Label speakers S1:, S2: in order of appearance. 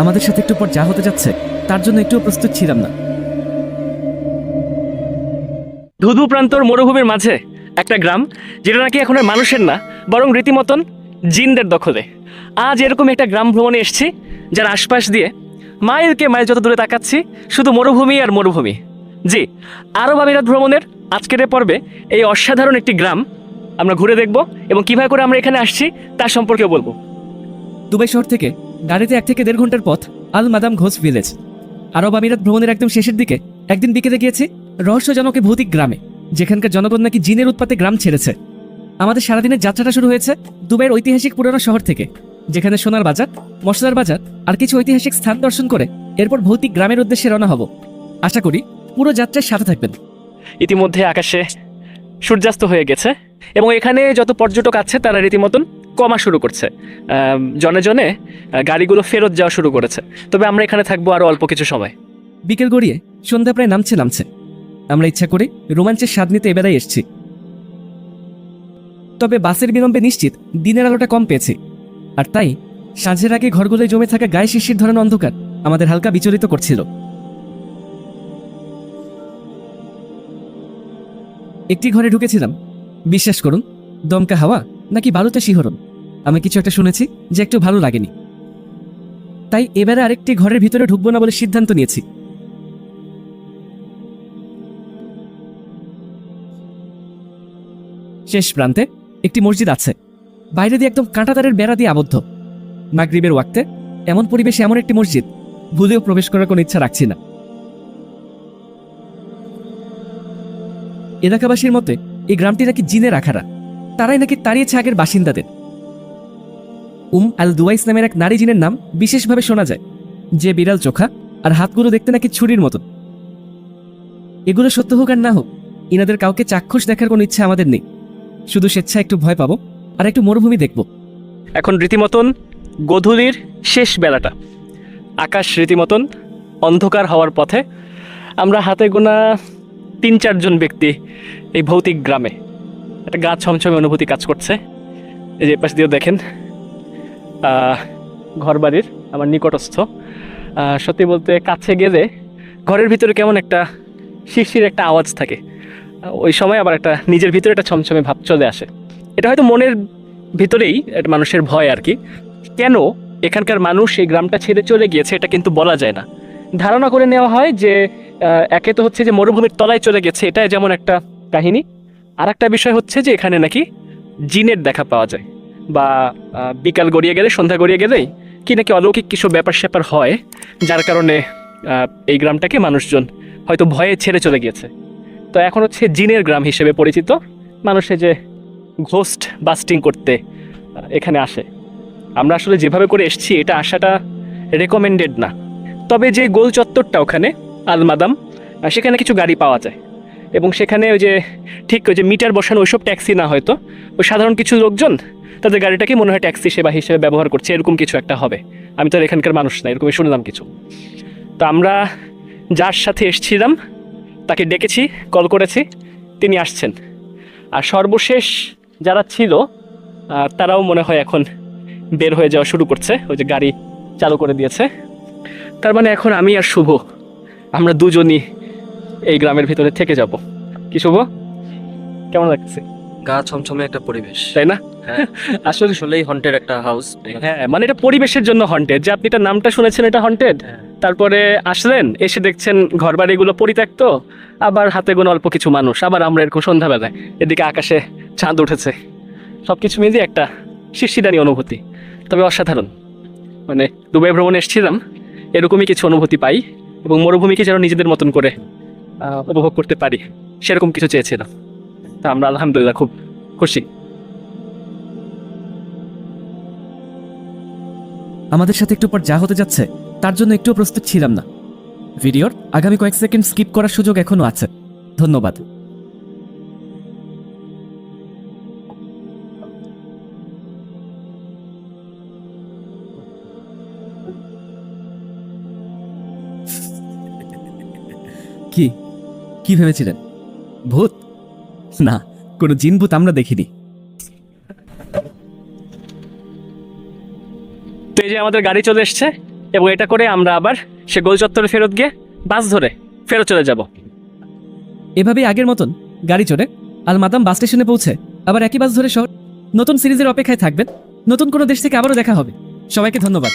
S1: আমাদের সাথে একটু পর যা হতে যাচ্ছে তার জন্য একটুও প্রস্তুত ছিলাম না।
S2: ধুধু প্রান্তর মরুভূমির মাঝে একটা গ্রাম যেটা নাকি এখন আর মানুষের না বরং রীতিমতন জিনদের দখলে। আজ এরকম একটা গ্রাম ভ্রমণে এসেছি যার আশপাশ দিয়ে মাইলকে মাইল যত দূরে তাকাচ্ছি শুধু মরুভূমি আর মরুভূমি। জি আরব আমিরাত ভ্রমণের আজকের পর্বে এই অসাধারণ একটি গ্রাম আমরা ঘুরে দেখব এবং কীভাবে করে আমরা এখানে আসছি তার সম্পর্কেও বলব।
S1: দুবাই শহর থেকে গাড়িতে এক থেকে দেড় ঘণ্টার পথ, আল মাদাম ঘোষ ভিলেজ। আরব আমিরাত ভ্রমণের একদম শেষের দিকে, একদিন বিকেলে গিয়েছি রহস্যজনক ভৌতিক গ্রামে, যেখানকার জনগণ নাকি জিনের উৎপাতে গ্রাম ছেড়েছে। আমাদের সারাদিনের যাত্রাটা শুরু হয়েছে দুবাইয়ের ঐতিহাসিক পুরানো শহর থেকে, যেখানে সোনার বাজার, মশলার বাজার আর কিছু ঐতিহাসিক স্থান দর্শন করে এরপর ভৌতিক গ্রামের উদ্দেশ্যে রওনা হব। আশা করি পুরো যাত্রার সাথে থাকবেন।
S2: ইতিমধ্যে আকাশে সূর্যাস্ত হয়ে গেছে এবং এখানে যত পর্যটক আছে তারা রীতিমতন কমা শুরু করছে। জনে জনে গাড়িগুলো ফেরত যাওয়া শুরু করেছে। তবে আমরা এখানে থাকব আরও অল্প কিছু সময়।
S1: বিকেল গড়িয়ে সন্ধ্যা প্রায় নামছে নামছে। আমরা ইচ্ছা করে রোমাঞ্চের স্বাদ নিতে এবেলায় এসছি। তবে বাসের বিলম্বে নিশ্চিত দিনের আলোটা কম পেয়েছি। আর তাই সাঁঝের আগে ঘরগুলোয় জমে থাকা গায়ে শিশির ধরানো অন্ধকার আমাদের হালকা বিচলিত করছিল। একটি ঘরে ঢুকেছিলাম। বিশ্বাস করুন, দমকা হাওয়া নাকি বালুতে শিহরণ? আমি কিছু একটা শুনেছি যে একটু ভালো লাগেনি। তাই এবারে আরেকটি ঘরের ভিতরে ঢুকবো না বলে সিদ্ধান্ত নিয়েছি। শেষ প্রান্তে একটি মসজিদ আছে। বাইরে দিয়ে একদম কাঁটাতারের বেড়া দিয়ে আবদ্ধ। মাগরিবের ওয়াক্তে এমন পরিবেশে এমন একটি মসজিদ, ভুলেও প্রবেশ করার কোনো ইচ্ছা রাখছি না। এলাকাবাসীর মতে, এই গ্রামটি নাকি জিনের আখাড়া। তারাই নাকি তাড়িয়েছে আগের বাসিন্দাদের। উম আল দুয়াইস নামের এক নারী জিনের নাম বিশেষভাবে শোনা যায়, যে বিড়াল চোখা আর হাতগুলো দেখতে নাকি ছুরির মতো। এগুলো সত্য হোক আর না হোক, ইনাদের কাউকে চাক্ষুষ দেখার কোনো ইচ্ছা আমাদের নেই। শুধু স্বেচ্ছা একটু ভয় পাবো আর একটু মরুভূমি দেখব।
S2: এখন রীতিমতন গধূলির শেষ বেলাটা। আকাশ রীতিমতন অন্ধকার হওয়ার পথে। আমরা হাতে গোনা তিন চারজন ব্যক্তি এই ভৌতিক গ্রামে। একটা গা ছমছমে অনুভূতি কাজ করছে। এই যে পাশ দিয়েও দেখেন আহ, ঘরবাড়ির আমার নিকটস্থ। সত্যি বলতে কাছে গেলে ঘরের ভিতরে কেমন একটা শিরশির একটা আওয়াজ থাকে। ওই সময় আবার একটা নিজের ভিতরে একটা ছমছমে ভাব চলে আসে। এটা হয়তো মনের ভিতরেই একটা মানুষের ভয় আর কি। কেন এখানকার মানুষ এই গ্রামটা ছেড়ে চলে গিয়েছে এটা কিন্তু বলা যায় না। ধারণা করে নেওয়া হয় যে একে তো হচ্ছে যে মরুভূমির তলায় চলে গেছে এটা যেমন একটা কাহিনী। আর একটা বিষয় হচ্ছে যে এখানে নাকি জিনের দেখা পাওয়া যায়। বা বিকাল গড়িয়ে গেলে, সন্ধ্যা গড়িয়ে গেলেই কি নাকি অলৌকিক কিছু ব্যাপার স্যাপার হয়, যার কারণে এই গ্রামটাকে মানুষজন হয়তো ভয়ে ছেড়ে চলে গিয়েছে। তো এখন হচ্ছে জিনের গ্রাম হিসেবে পরিচিত, মানুষে যে ঘোস্ট বাস্টিং করতে এখানে আসে। আমরা আসলে যেভাবে করে এসছি, এটা আসাটা রেকমেন্ডেড না। তবে যে গোল চত্বরটা ওখানে, আলমাদাম সেখানে কিছু গাড়ি পাওয়া যায়। এবং সেখানে ওই যে, ঠিক ওই যে মিটার বসানো ওইসব ট্যাক্সি না হয়তো, ওই সাধারণ কিছু লোকজন তাদের গাড়িটাকে মনে হয় ট্যাক্সি সেবা হিসেবে ব্যবহার করছে, এরকম কিছু একটা হবে। আমি তো এখানকার মানুষ না, এরকমই শুনলাম কিছু। তো আমরা যার সাথে এসছিলাম, তাকে ডেকেছি, কল করেছি, তিনি আসছেন। আর সর্বশেষ যারা ছিল তারাও মনে হয় এখন বের হয়ে যাওয়া শুরু করছে, ওই যে গাড়ি চালু করে দিয়েছে। তার মানে এখন আমি আর শুভ, আমরা দুজনই এই গ্রামের ভিতরে থেকে যাব। কি শুভ? কেমন লাগছে?
S3: গা ছমছমে একটা পরিবেশ।
S2: তাই না?
S3: হ্যাঁ।
S2: আসলে
S3: আসলেই হন্টের একটা হাউস
S2: হ্যাঁ মানে এটা পরিবেশের জন্য হন্টেড যে আপনি তার নামটা শুনেছেন এটা হন্টেড
S3: হ্যাঁ।
S2: তারপরে আসলেন এসে দেখছেন ঘর বাড়িগুলো পরিত্যক্ত। আবার হাতে গোনা অল্প কিছু মানুষ। আবার আমরা এরকম সন্ধ্যাবেলায়। এদিকে আকাশে চাঁদ উঠেছে। সব কিছু মিলিয়ে একটা শিরশিরানি অনুভূতি। তবে অসাধারণ। মানে দুবাই ভ্রমণে এসেছিলাম। এরকমই কিছু অনুভূতি পাই এবং মরুভূমিকে যেন নিজেদের মতন করে উপভোগ করতে পারি। সেরকম কিছু চেয়েছিলাম। তা আমরা আলহামদুলিল্লাহ খুব খুশি।
S1: আমাদের সাথে একটু পর যা হতে যাচ্ছে, তার জন্য একটুও প্রস্তুত ছিলাম না। ভিডিওর আগামী কয়েক সেকেন্ড স্কিপ করার সুযোগ এখনও আছে। ধন্যবাদ। কি? কি ভেবেছিলেন? ভূত? না কোনো জিন ভূত আমরা দেখিনি।
S2: তো এই যে আমাদের গাড়ি চলে এসছে
S4: এবং এটা করে আমরা আবার সে গোল চত্বরে ফেরত গিয়ে বাস ধরে ফেরত চলে যাব।
S2: এভাবেই আগের মতন গাড়ি চড়ে আল মাদাম বাস স্টেশনে পৌঁছে আবার একই বাস ধরে শহর নতুন সিরিজের অপেক্ষায় থাকবেন। নতুন কোনো দেশ থেকে আবারও দেখা হবে। সবাইকে ধন্যবাদ।